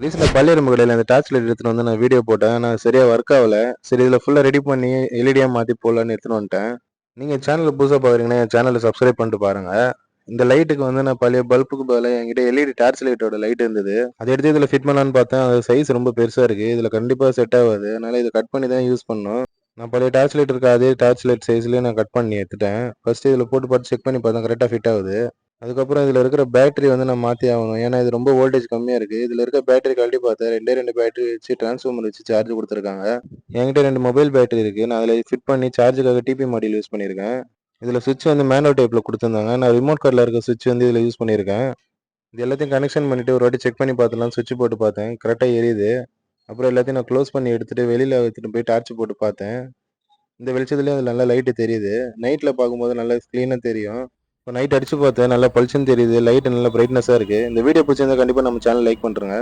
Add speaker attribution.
Speaker 1: ரீசெண்டாக பள்ளியரம்பு கடையில் அந்த டார்ச் லைட் எடுத்துகிட்டு வந்து நான் வீடியோ போட்டேன். ஆனால் சரியாக ஒர்க் ஆகலை. சரி இதில் ஃபுல்லாக ரெடி பண்ணி எல்இடியாக மாற்றி போடலான்னு எடுத்துன்னு வந்துட்டேன். நீங்கள் சேனலில் புதுசாக பார்க்குறீங்கன்னா என் சேனலை சப்ஸ்கிரைப் பண்ணிட்டு பாருங்கள் இந்த லைட்டுக்கு வந்து நான் பழைய பல்புக்கு பதிலாக என்கிட்ட எல்இடி டார்ச் லைட்டோட லைட் இருந்தது. அதை எடுத்து இதில் ஃபிட் பண்ணலான்னு பார்த்தேன். அது சைஸ் ரொம்ப பெருசாக இருக்குது இதில் கண்டிப்பாக செட் ஆகாது. அதனால் இதை கட் பண்ணி தான் யூஸ் பண்ணோம் நான் பழைய டார்ச் லைட் இருக்க அதே டார்ச் லைட் சைஸ்லேயே நான் கட் பண்ணி எடுத்துட்டேன். ஃபஸ்ட்டு இதில் போட்டு பார்த்து செக் பண்ணி பார்த்தேன் கரெக்டாக ஃபிட் ஆகுது. அதுக்கப்புறம் இதில் இருக்கிற பேட்டரி வந்து நான் மாற்றி ஆகணும். ஏன்னா இது ரொம்ப வோல்டேஜ் கம்மியாக இருக்குது இதில் இருக்க பேட்டரி கழட்டி பார்த்தேன் ரெண்டே ரெண்டு பேட்டரி வச்சு டிரான்ஸ்ஃபார்மர் வச்சு சார்ஜ் கொடுத்துருக்காங்க. என்கிட்ட ரெண்டு மொபைல் பேட்டரி இருக்குது நான் அதில் ஃபிட் பண்ணி சார்ஜுக்காக டிபி மாடியில் யூஸ் பண்ணியிருக்கேன். இதில் சுவிட்ச் வந்து மேனுவல் டைப்பில் கொடுத்துருந்தாங்க. நான் ரிமோட் கார்டில் இருக்க சுவிட்ச் வந்து இதில் யூஸ் பண்ணியிருக்கேன். இது எல்லாத்தையும் கனெக்ஷன் பண்ணிவிட்டு ஒரு வாட்டி செக் பண்ணி பார்த்துலாம் சுவிட்ச் போட்டு பார்த்தேன். கரெக்டாக எரியுது. அப்புறம் எல்லாத்தையும் நான் க்ளோஸ் பண்ணி எடுத்துகிட்டு வெளியில் எடுத்துகிட்டு போய் டார்ச் போட்டு பார்த்தேன். இந்த வெளிச்சத்துலேயும் அது நல்லா லைட்டு தெரியுது. நைட்டில் பார்க்கும்போது நல்லா க்ளீனாக தெரியும். இப்போ நைட் அடிச்சு பார்த்தேன் நல்லா பளிச்சுன்னு தெரியுது லைட் நல்லா பிரைட்னஸாக இருக்குது இந்த வீடியோ பிடிச்சிருந்தா கண்டிப்பாக நம்ம சேனல் லைக் பண்ணுறேங்க